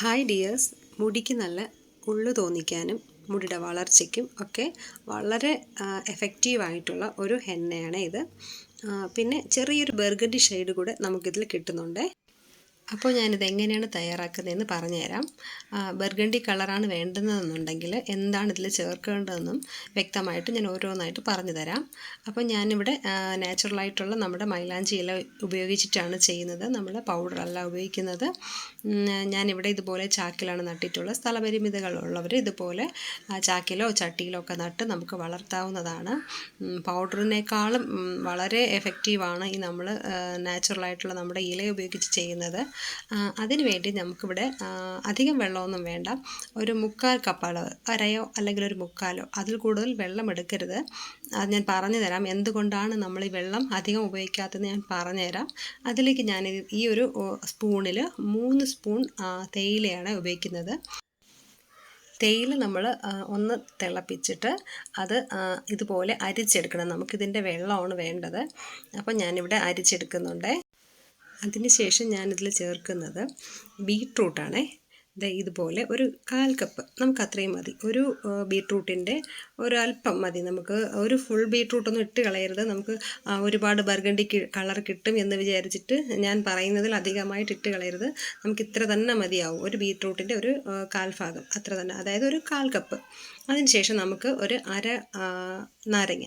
Hi dears മുടിക്ക് നല്ല ഉള്ളു തോന്നിക്കാനും മുടിയുടെ വളർച്ചയ്ക്കും ഒക്കെ വളരെ എഫക്റ്റീവായിട്ടുള്ള ഒരു എണ്ണയാണ് ഇത്. പിന്നെ ചെറിയൊരു ബർഗഡി ഷെയ്ഡ് കൂടെ നമുക്കിതിൽ കിട്ടുന്നുണ്ട്. അപ്പോൾ ഞാനിത് എങ്ങനെയാണ് തയ്യാറാക്കുന്നതെന്ന് പറഞ്ഞുതരാം. ബർഗണ്ടി കളറാണ് വേണ്ടുന്നതെന്നുണ്ടെങ്കിൽ എന്താണ് ഇതിൽ ചേർക്കേണ്ടതെന്നും വ്യക്തമായിട്ട് ഞാൻ ഓരോന്നായിട്ട് പറഞ്ഞു തരാം അപ്പോൾ ഞാനിവിടെ നാച്ചുറലായിട്ടുള്ള നമ്മുടെ മൈലാഞ്ചി ഇല ഉപയോഗിച്ചിട്ടാണ് ചെയ്യുന്നത്. നമ്മൾ പൗഡറല്ല ഉപയോഗിക്കുന്നത്. ഞാനിവിടെ ഇതുപോലെ ചാക്കിലാണ് നട്ടിട്ടുള്ള സ്ഥലപരിമിതികളുള്ളവർ ഇതുപോലെ ചാക്കിലോ ചട്ടിയിലോ ഒക്കെ നട്ട് നമുക്ക് വളർത്താവുന്നതാണ്. പൗഡറിനേക്കാളും വളരെ എഫക്റ്റീവാണ് ഈ നമ്മൾ നാച്ചുറലായിട്ടുള്ള നമ്മുടെ ഇല ഉപയോഗിച്ച് ചെയ്യുന്നത്. ആ, അതിന് വേണ്ടി നമുക്കിവിടെ അധികം വെള്ളമൊന്നും വേണ്ട. ഒരു മുക്കാൽ അളവ് അരയോ അല്ലെങ്കിൽ ഒരു മുക്കാലോ അതിൽ കൂടുതൽ വെള്ളം എടുക്കരുത്. അത് ഞാൻ പറഞ്ഞു തരാം. എന്തുകൊണ്ടാണ് നമ്മൾ ഈ വെള്ളം അധികം ഉപയോഗിക്കാത്തതെന്ന് ഞാൻ പറഞ്ഞുതരാം അതിലേക്ക് ഞാൻ ഈ- ഒരു സ്പൂണിൽ മൂന്ന് സ്പൂൺ തേയിലയാണ് ഉപയോഗിക്കുന്നത്. തേയില നമ്മൾ ഒന്ന് തിളപ്പിച്ചിട്ട് അത് ഇതുപോലെ അരിച്ചെടുക്കണം. നമുക്കിതിന്റെ വെള്ളമാണ് വേണ്ടത്. അപ്പോൾ ഞാനിവിടെ അരിച്ചെടുക്കുന്നുണ്ട്. അതിനുശേഷം ഞാനിതിൽ ചേർക്കുന്നത് ബീട്രൂട്ടാണേ. ഇതുപോലെ ഒരു കാൽ കപ്പ്. നമുക്ക് അത്രയും മതി. ഒരു ബീട്രൂട്ടിന്റെ ഒരല്പം മതി. നമുക്ക് ഒരു ഫുൾ ബീട്രൂട്ടൊന്നും ഇട്ട് കളയരുത്. നമുക്ക് ഒരുപാട് ബർഗണ്ടി കളർ കിട്ടും എന്ന് വിചാരിച്ചിട്ട് ഞാൻ പറയുന്നതിൽ അധികമായിട്ട് ഇട്ട് കളയരുത്. നമുക്ക് ഇത്ര തന്നെ മതിയാവും. ഒരു ബീട്രൂട്ടിന്റെ ഒരു ആ, കാൽ ഭാഗം അത്ര തന്നെ. അതായത് ഒരു കാൽ കപ്പ്. അതിനുശേഷം നമുക്ക് ഒരു അര നാരങ്ങ.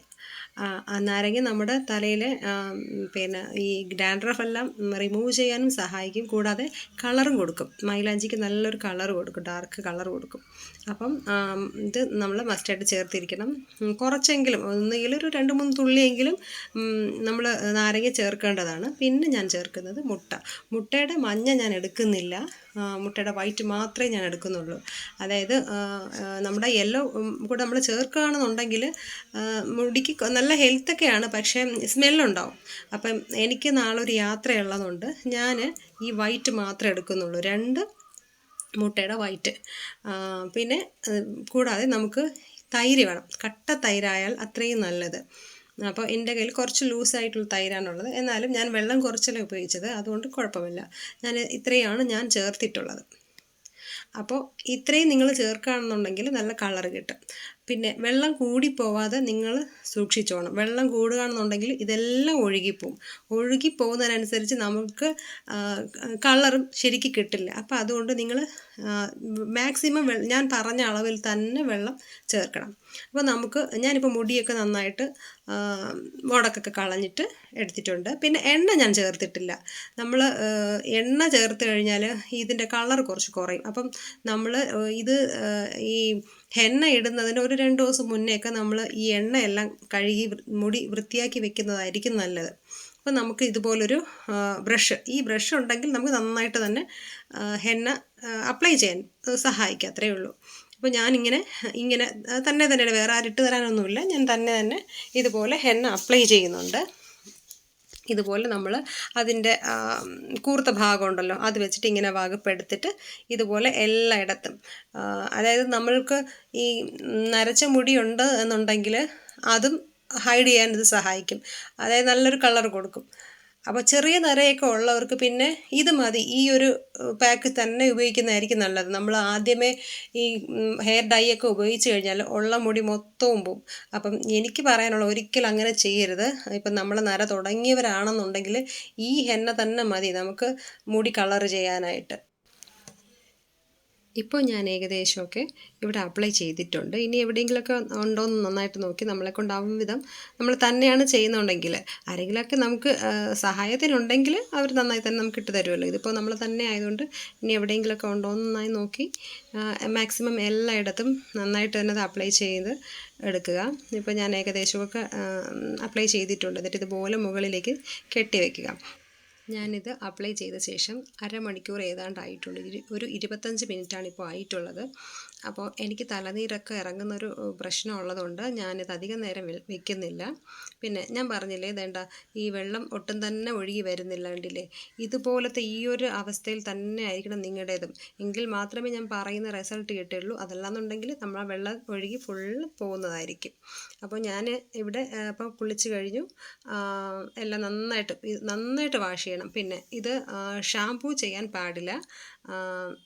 നാരങ്ങ നമ്മുടെ തലയിലെ പിന്നെ ഈ ഡാൻഡ്രഫ് എല്ലാം റിമൂവ് ചെയ്യാനും സഹായിക്കും. കൂടാതെ കളറും കൊടുക്കും. മൈലാഞ്ചിക്ക് നല്ലൊരു കളർ കൊടുക്കും. ഡാർക്ക് കളർ കൊടുക്കും. അപ്പം ഇത് നമ്മൾ മസ്റ്റായിട്ട് ചേർത്തിരിക്കണം. കുറച്ചെങ്കിലും ഒന്നുകിൽ ഒരു രണ്ട് മൂന്ന് തുള്ളിയെങ്കിലും നമ്മൾ നാരങ്ങ ചേർക്കേണ്ടതാണ്. പിന്നെ ഞാൻ ചേർക്കുന്നത് മുട്ട. മുട്ടയുടെ മഞ്ഞ ഞാൻ എടുക്കുന്നില്ല. മുട്ടയുടെ വൈറ്റ് മാത്രമേ ഞാൻ എടുക്കുന്നുള്ളൂ. അതായത് നമ്മുടെ യെല്ലോ കൂടെ നമ്മൾ ചേർക്കുകയാണെന്നുണ്ടെങ്കിൽ മുടിക്ക് നല്ല ഹെൽത്തൊക്കെയാണ് പക്ഷേ സ്മെല്ലുണ്ടാവും അപ്പം എനിക്ക് നാളെ ഒരു യാത്രയുള്ളതുകൊണ്ട് ഞാൻ ഈ വൈറ്റ് മാത്രമേ എടുക്കുന്നുള്ളൂ. രണ്ട് മുട്ടയുടെ വൈറ്റ് പിന്നെ കൂടാതെ നമുക്ക് തൈര് വേണം. കട്ട തൈരായാൽ അത്രയും നല്ലത്. അപ്പോൾ എന്റെ കയ്യിൽ കുറച്ച് ലൂസായിട്ടുള്ള തൈരാണുള്ളത് എന്നാലും ഞാൻ വെള്ളം കുറച്ചല്ലേ ഉപയോഗിച്ചത്. അതുകൊണ്ട് കുഴപ്പമില്ല. ഞാൻ ഇത്രയാണ് ഞാൻ ചേർത്തിട്ടുള്ളത്. അപ്പോൾ ഇത്രയും നിങ്ങൾ ചേർക്കുകയാണെന്നുണ്ടെങ്കിൽ നല്ല കളർ കിട്ടും. പിന്നെ വെള്ളം കൂടി പോവാതെ നിങ്ങൾ സൂക്ഷിച്ചോണം. വെള്ളം കൂടുകയാണെന്നുണ്ടെങ്കിൽ ഇതെല്ലാം ഒഴുകിപ്പോവും. ഒഴുകിപ്പോകുന്നതിനനുസരിച്ച് നമുക്ക് കളറും ശരിക്ക് കിട്ടില്ല. അപ്പോൾ അതുകൊണ്ട് നിങ്ങൾ മാക്സിമം ഞാൻ പറഞ്ഞ അളവിൽ തന്നെ വെള്ളം ചേർക്കണം. അപ്പോൾ നമുക്ക് ഞാനിപ്പോൾ മുടിയൊക്കെ നന്നായിട്ട് മുടക്കൊക്കെ കളഞ്ഞിട്ട് എടുത്തിട്ടുണ്ട്. പിന്നെ എണ്ണ ഞാൻ ചേർത്തിട്ടില്ല. നമ്മൾ എണ്ണ ചേർത്ത് കഴിഞ്ഞാൽ ഇതിന്റെ കളർ കുറച്ച് കുറയും. അപ്പം നമ്മൾ ഇത് ഈ എണ്ണ ഇടുന്നതിന് ഒരു രണ്ട് ദിവസം മുന്നേയൊക്കെ നമ്മൾ ഈ എണ്ണയെല്ലാം കഴുകി മുടി വൃത്തിയാക്കി വെക്കുന്നതായിരിക്കും നല്ലത്. അപ്പോൾ നമുക്ക് ഇതുപോലൊരു ബ്രഷ്. ഈ ബ്രഷ് ഉണ്ടെങ്കിൽ നമുക്ക് നന്നായിട്ട് തന്നെ ഹെന്ന അപ്ലൈ ചെയ്യാൻ സഹായിക്കുക അത്രയേ ഉള്ളൂ. അപ്പോൾ ഞാനിങ്ങനെ ഇങ്ങനെ തന്നെ തന്നെ വേറെ ആരിട്ട് തരാനൊന്നുമില്ല. ഞാൻ തന്നെ തന്നെ ഇതുപോലെ എണ്ണ അപ്ലൈ ചെയ്യുന്നുണ്ട്. ഇതുപോലെ നമ്മൾ അതിന്റെ കൂർത്ത ഭാഗം ഉണ്ടല്ലോ അത് വെച്ചിട്ട് ഇങ്ങനെ വകുപ്പെടുത്തിട്ട് ഇതുപോലെ എല്ലായിടത്തും അതായത് നമ്മൾക്ക് ഈ നരച്ച മുടിയുണ്ട് എന്നുണ്ടെങ്കിൽ അതും ഹൈഡ് ചെയ്യാൻ ഇത് സഹായിക്കും. അതായത് നല്ലൊരു കളർ കൊടുക്കും. അപ്പോൾ ചെറിയ നിറയൊക്കെ ഉള്ളവർക്ക് പിന്നെ ഇത് മതി. ഈ ഒരു പാക്ക് തന്നെ ഉപയോഗിക്കുന്നതായിരിക്കും നല്ലത്. നമ്മൾ ആദ്യമേ ഈ ഹെയർ ഡൈ ഒക്കെ ഉപയോഗിച്ച് കഴിഞ്ഞാൽ ഉള്ള മുടി മൊത്തവും പോവും. അപ്പം എനിക്ക് പറയാനുള്ള ഒരിക്കലും അങ്ങനെ ചെയ്യരുത്. ഇപ്പം നമ്മൾ നര തുടങ്ങിയവരാണെന്നുണ്ടെങ്കിൽ ഈ ഹെന്ന തന്നെ മതി നമുക്ക് മുടി കളർ ചെയ്യാനായിട്ട്. ഇപ്പോൾ ഞാൻ ഏകദേശമൊക്കെ ഇവിടെ അപ്ലൈ ചെയ്തിട്ടുണ്ട്. ഇനി എവിടെയെങ്കിലുമൊക്കെ ഉണ്ടോ എന്ന് നന്നായിട്ട് നോക്കി നമ്മളെ കൊണ്ടാവും വിധം നമ്മൾ തന്നെയാണ് ചെയ്യുന്നുണ്ടെങ്കിൽ ആരെങ്കിലുമൊക്കെ നമുക്ക് സഹായത്തിനുണ്ടെങ്കിൽ അവർ നന്നായി തന്നെ നമുക്ക് ഇട്ട് തരുമല്ലോ. ഇതിപ്പോൾ നമ്മൾ തന്നെ ആയതുകൊണ്ട് ഇനി എവിടെയെങ്കിലുമൊക്കെ ഉണ്ടോ എന്ന് നന്നായി നോക്കി മാക്സിമം എല്ലായിടത്തും നന്നായിട്ട് തന്നെ അത് അപ്ലൈ ചെയ്ത് എടുക്കുക. ഇപ്പോൾ ഞാൻ ഏകദേശമൊക്കെ അപ്ലൈ ചെയ്തിട്ടുണ്ട്. എന്നിട്ട് ഇതുപോലെ മുകളിലേക്ക് കെട്ടി വയ്ക്കുക ഞാനിത് അപ്ലൈ ചെയ്ത ശേഷം അരമണിക്കൂർ ഏതാണ്ടായിട്ടുണ്ട് ഒരു ഇരുപത്തഞ്ച് മിനിറ്റാണ് ഇപ്പോൾ ആയിട്ടുള്ളത്. അപ്പോൾ എനിക്ക് തലനീരൊക്കെ ഇറങ്ങുന്നൊരു പ്രശ്നമുള്ളതുകൊണ്ട് ഞാനിത് അധികം നേരം വെക്കുന്നില്ല പിന്നെ ഞാൻ പറഞ്ഞില്ലേ ഇതേണ്ട ഈ വെള്ളം ഒട്ടും തന്നെ ഒഴുകി വരുന്നില്ല കണ്ടില്ലേ ഇതുപോലത്തെ ഈ ഒരു അവസ്ഥയിൽ തന്നെ ആയിരിക്കണം നിങ്ങളുടേതും. എങ്കിൽ മാത്രമേ ഞാൻ പറയുന്ന റിസൾട്ട് കിട്ടുള്ളൂ അതല്ലാന്നുണ്ടെങ്കിൽ നമ്മൾ ആ വെള്ളം ഒഴുകി ഫുള്ള് പോകുന്നതായിരിക്കും. അപ്പോൾ ഞാൻ ഇവിടെ ഇപ്പോൾ കുളിച്ച് കഴിഞ്ഞു. എല്ലാം നന്നായിട്ട് നന്നായിട്ട് വാഷ് ചെയ്യണം. പിന്നെ ഇത് ഷാംപൂ ചെയ്യാൻ പാടില്ല.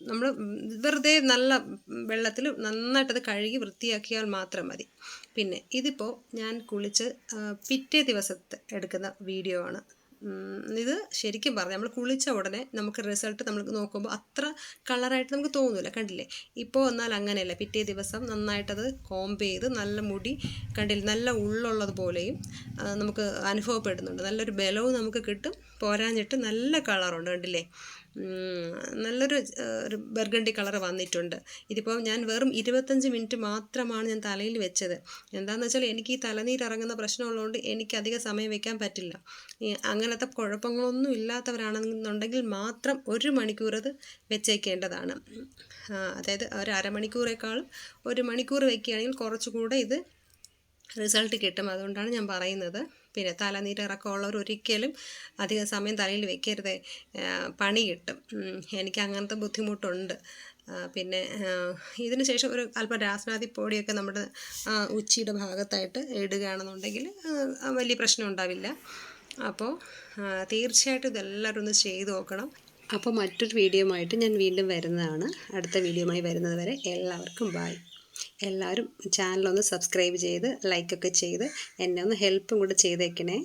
നമ്മൾ വെറുതെ നല്ല വെള്ളത്തിൽ നന്നായിട്ടത് കഴുകി വൃത്തിയാക്കിയാൽ മാത്രം മതി. പിന്നെ ഇതിപ്പോൾ ഞാൻ കുളിച്ച് പിറ്റേ ദിവസത്തെ എടുക്കുന്ന വീഡിയോ ആണ്. ഇത് ശരിക്കും പറഞ്ഞു നമ്മൾ കുളിച്ച ഉടനെ നമുക്ക് റിസൾട്ട് നമ്മൾ നോക്കുമ്പോൾ അത്ര കളറായിട്ട് നമുക്ക് തോന്നില്ല കണ്ടില്ലേ? ഇപ്പോൾ എന്നാൽ അങ്ങനെയല്ല. പിറ്റേ ദിവസം നന്നായിട്ടത് കോംബ് ചെയ്ത് നല്ല മുടി കണ്ടില്ല? നല്ല ഉള്ളുള്ളതുപോലെയും നമുക്ക് അനുഭവപ്പെടുന്നുണ്ട്. നല്ലൊരു ബലവും നമുക്ക് കിട്ടും. പോരാഞ്ഞിട്ട് നല്ല കളറുണ്ട്. കണ്ടില്ലേ? നല്ലൊരു ഒരു ബർഗണ്ടി കളർ വന്നിട്ടുണ്ട്. ഇതിപ്പോൾ ഞാൻ വെറും ഇരുപത്തഞ്ച് മിനിറ്റ് മാത്രമാണ് ഞാൻ തലയിൽ വെച്ചത്. എന്താണെന്ന് വെച്ചാൽ എനിക്ക് ഈ തലനീര് ഇറങ്ങുന്ന പ്രശ്നമുള്ളതുകൊണ്ട് എനിക്ക് അധിക സമയം വെക്കാൻ പറ്റില്ല. അങ്ങനത്തെ കുഴപ്പങ്ങളൊന്നും ഇല്ലാത്തവരാണെന്നുണ്ടെങ്കിൽ മാത്രം ഒരു മണിക്കൂർ അത് വെച്ചേക്കേണ്ടതാണ്. അതായത് ഒരു അരമണിക്കൂറേക്കാളും ഒരു മണിക്കൂർ വെക്കുകയാണെങ്കിൽ കുറച്ചുകൂടെ ഇത് റിസൾട്ട് കിട്ടും അതുകൊണ്ടാണ് ഞാൻ പറയുന്നത്. പിന്നെ തലനീരിറക്കമുള്ളവർ ഒരിക്കലും അധിക സമയം തലയിൽ വെക്കരുത്. പണി കിട്ടും. എനിക്ക് അങ്ങനത്തെ ബുദ്ധിമുട്ടുണ്ട്. പിന്നെ ഇതിന് ശേഷം ഒരു അല്പം രാസനാദി പൊടിയൊക്കെ നമ്മുടെ ഉച്ചിയുടെ ഭാഗത്തായിട്ട് ഇടുകയാണെന്നുണ്ടെങ്കിൽ വലിയ പ്രശ്നം ഉണ്ടാവില്ല. അപ്പോൾ തീർച്ചയായിട്ടും ഇതെല്ലാവരും ഒന്ന് ചെയ്തു നോക്കണം. അപ്പോൾ മറ്റൊരു വീഡിയോ ആയിട്ട് ഞാൻ വീണ്ടും വരുന്നതാണ്. അടുത്ത വീഡിയോയുമായി വരുന്നത് വരെ എല്ലാവർക്കും ബായ് എല്ലാവരും ചാനലൊന്ന് സബ്സ്ക്രൈബ് ചെയ്ത് ലൈക്കൊക്കെ ചെയ്ത് എന്നെ ഒന്ന് ഹെൽപ്പും കൂടെ ചെയ്തേക്കണേ.